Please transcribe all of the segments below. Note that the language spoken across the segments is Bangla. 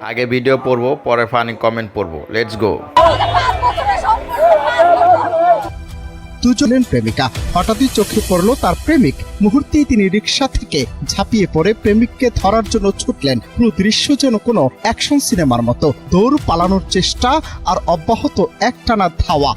আগে ভিডিও পড়ব পরে ফানি কমেন্ট পড়ব। লেটস গো দুজনের প্রেমিকা। হঠাৎই চোখে পড়ল তার প্রেমিক। মুহূর্তেই তিনি রিক্সা থেকে ঝাঁপিয়ে পড়ে প্রেমিককে ধরার জন্য ছুটলেন। পুরো দৃশ্য যেন কোনো অ্যাকশন সিনেমার মতো। দৌড় পালানোর চেষ্টা আর অব্যাহত একটানা ধাওয়া।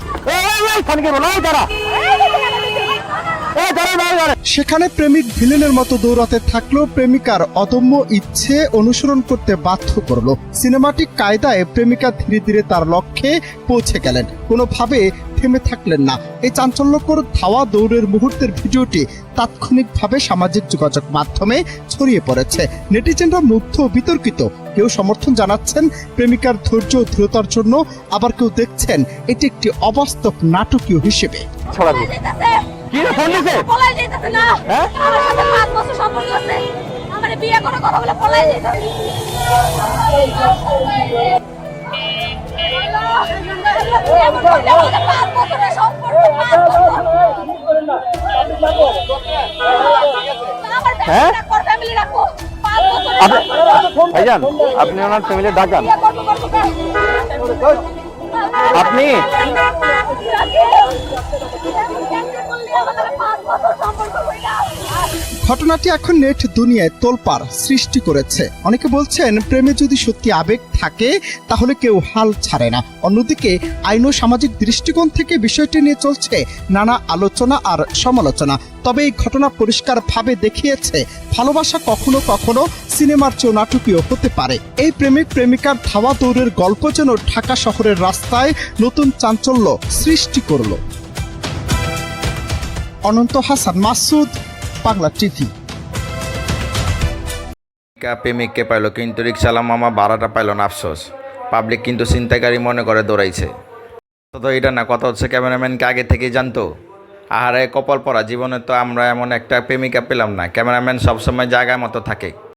সেখানে প্রেমিক ভিলেনের মতো দৌড়াতে থাকলেও প্রেমিকার অদম্য ইচ্ছে অনুসরণ করতে বাধ্য করল। সিনেমাটিক কায়দায় প্রেমিকা ধীরে ধীরে তার লক্ষ্যে পৌঁছে গেলেন। কোনোভাবে থেমে থাকলেন না। এই চাঞ্চল্যকর ধাওয়া দৌড়ের মুহূর্তের ভিডিওটি তাৎক্ষণিকভাবে সামাজিক যোগাযোগ মাধ্যমে ছড়িয়ে পড়েছে। নেটিজেনরা মুগ্ধ বিতর্কিত। কেউ সমর্থন জানাচ্ছেন প্রেমিকার ধৈর্য ও দৃঢ়তার জন্য আবার কেউ দেখছেন এটি একটি অবাস্তব নাটকীয় হিসেবে। হ্যাঁ? আমার সাথে পাঁচ বছর সম্পর্ক আছে। আমার বিয়ে করে কথা বলে পলাই সম্পর্ক। ভাইজান আপনি ওনার ফ্যামিলি ডাকান। আপনি ঘটনাটি এখন নেট দুনিয়ায় তোলপাড় সৃষ্টি করেছে। অনেকে বলছেন, প্রেমে যদি সত্যি আবেগ থাকে, তাহলে কেউ হাল ছাড়ে না। অন্যদিকে, আইন ও সামাজিক দৃষ্টিকোণ থেকে বিষয়টি নিয়ে চলছে নানা আলোচনা আর সমালোচনা। তবে এই ঘটনা পরিষ্কারভাবে দেখিয়েছে, ভালোবাসা কখনো কখনো সিনেমার চেয়েও নাটকীয় হতে পারে। এই প্রেমিক প্রেমিকার ধাওয়া দৌড়ের গল্প যেন ঢাকা শহরের রাস্তায় নতুন চাঞ্চল্য সৃষ্টি করল। অনন্ত হাসান মাসুদ বাংলা চিঠি। প্রেমিকা প্রেমিককে পাইলো, কিন্তু রিক্সালা মামা ভাড়াটা পাইলো না, আফসোস। পাবলিক কিন্তু চিন্তাকারী মনে করে দৌড়াইছে। তো এটা না, কথা হচ্ছে ক্যামেরাম্যানকে আগে থেকেই জানতো। আহারে কপাল পরা, জীবনে তো আমরা এমন একটা প্রেমিকা পেলাম না। ক্যামেরাম্যান সবসময় জায়গায় মতো থাকে।